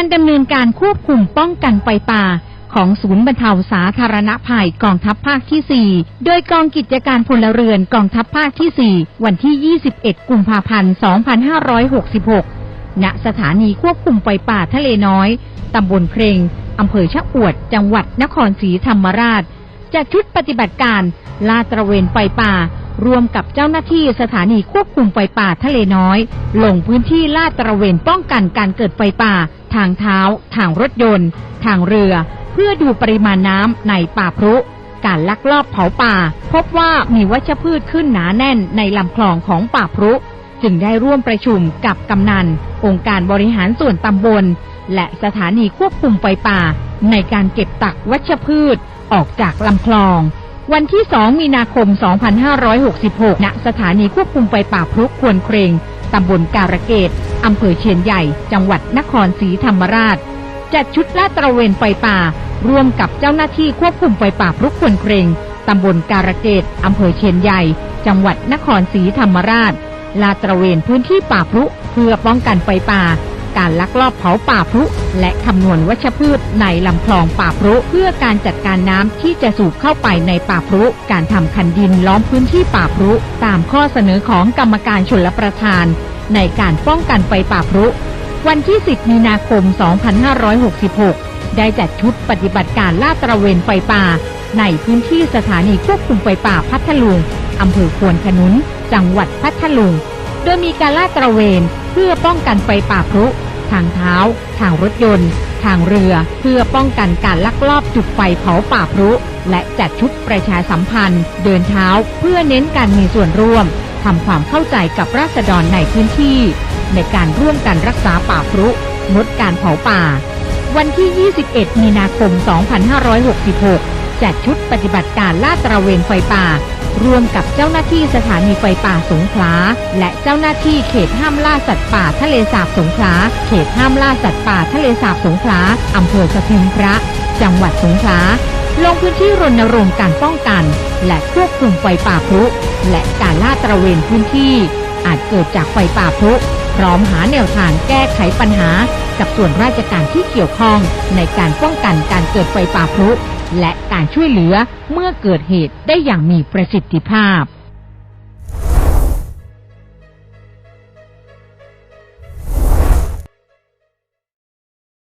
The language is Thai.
การดำเนินการควบคุมป้องกันไฟป่าของศูนย์บรรเทาสาธารณภัยกองทัพภาคที่ 4 โดยกองกิจการพลเรือนกองทัพภาคที่ 4 วันที่ 21 กุมภาพันธ์ 2566 ณ สถานีควบคุมไฟป่าทะเลน้อย ตำบลเพลง อำเภอชะอวด จังหวัดนครศรีธรรมราชจัดชุดปฏิบัติการ ลาดตระเวนไฟป่า รวมกับเจ้าหน้าที่สถานีควบคุมไฟป่าทะเลน้อย ลงพื้นที่ลาดตระเวนป้องกันการเกิดไฟป่า ทางเท้า ทางรถยนต์ ทางเรือ เพื่อดูปริมาณน้ำในป่าพรุ การลักลอบเผาป่า พบว่ามีวัชพืชขึ้นหนาแน่นในลำคลองของป่าพรุ จึงได้ร่วมประชุมกับกำนัน องค์การบริหารส่วนตำบล และสถานีควบคุมไฟป่า ในการเก็บตักวัชพืชออกจากลำคลอง วันที่ 2 มีนาคม 2566 ณ สถานีควบคุมไฟป่าพรุควนเครง ตำบลการะเกดอำเภอเชียนใหญ่ จังหวัดนครศรีธรรมราช จัดชุดลาดตระเวนไฟป่า ร่วมกับเจ้าหน้าที่ควบคุมไฟป่าพรุควนเครงตำบลการะเกดอำเภอเชียนใหญ่ จังหวัดนครศรีธรรมราช ลาดตระเวนพื้นที่ป่าพรุเพื่อป้องกันไฟป่า การลักลอบเผาป่าพรุและคำนวณวัชพืชในลำคลองป่าพุเพื่อการจัดการน้ำที่จะสูบเข้าไปในป่าพุการทำคันดินล้อมพื้นที่ป่าพุตามข้อเสนอของกรรมการชลประทาน ในการป้องกันไฟป่าพุวันที่ 10 มีนาคม 2566 ได้จัดชุดปฏิบัติการลาดตระเวนไฟป่า ในพื้นที่สถานีควบคุมไฟป่าพัทลุงอำเภอควนขนุน จังหวัดพัทลุง โดยมีการลาดตระเวน พื่อป้องกันไฟป่าพรุทางเท้า ทางรถยนต์ ทางเรือ เพื่อป้องกันการลักลอบจุดไฟเผาป่าพรุ และจัดชุดประชาสัมพันธ์ เดินเท้าเพื่อเน้นการมีส่วนร่วมทำความเข้าใจกับราษฎรในพื้นที่ ในการร่วมกันรักษาป่าพรุงดการเผาป่า วันที่ 21 มีนาคม 2566 จัดชุดปฏิบัติการลาดตระเวนไฟป่า ร่วมกับเจ้าหน้าที่สถานีไฟป่าสงขลา และเจ้าหน้าที่เขตห้ามล่าสัตว์ป่าทะเลสาบสงขลา เขตห้ามล่าสัตว์ป่าทะเลสาบสงขลาอำเภอสะเทิงพระ จังหวัดสงขลาลงพื้นที่รณรงค์การป้องกัน และควบคุมไฟป่าพรุและการลาดตระเวนพื้นที่ อาจเกิดจากไฟป่าพรุพร้อมหาแนวทางแก้ไขปัญหา กับส่วนราชการที่เกี่ยวข้องในการป้องกันการเกิดไฟป่าพรุ และการช่วยเหลือเมื่อเกิดเหตุได้อย่างมีประสิทธิภาพ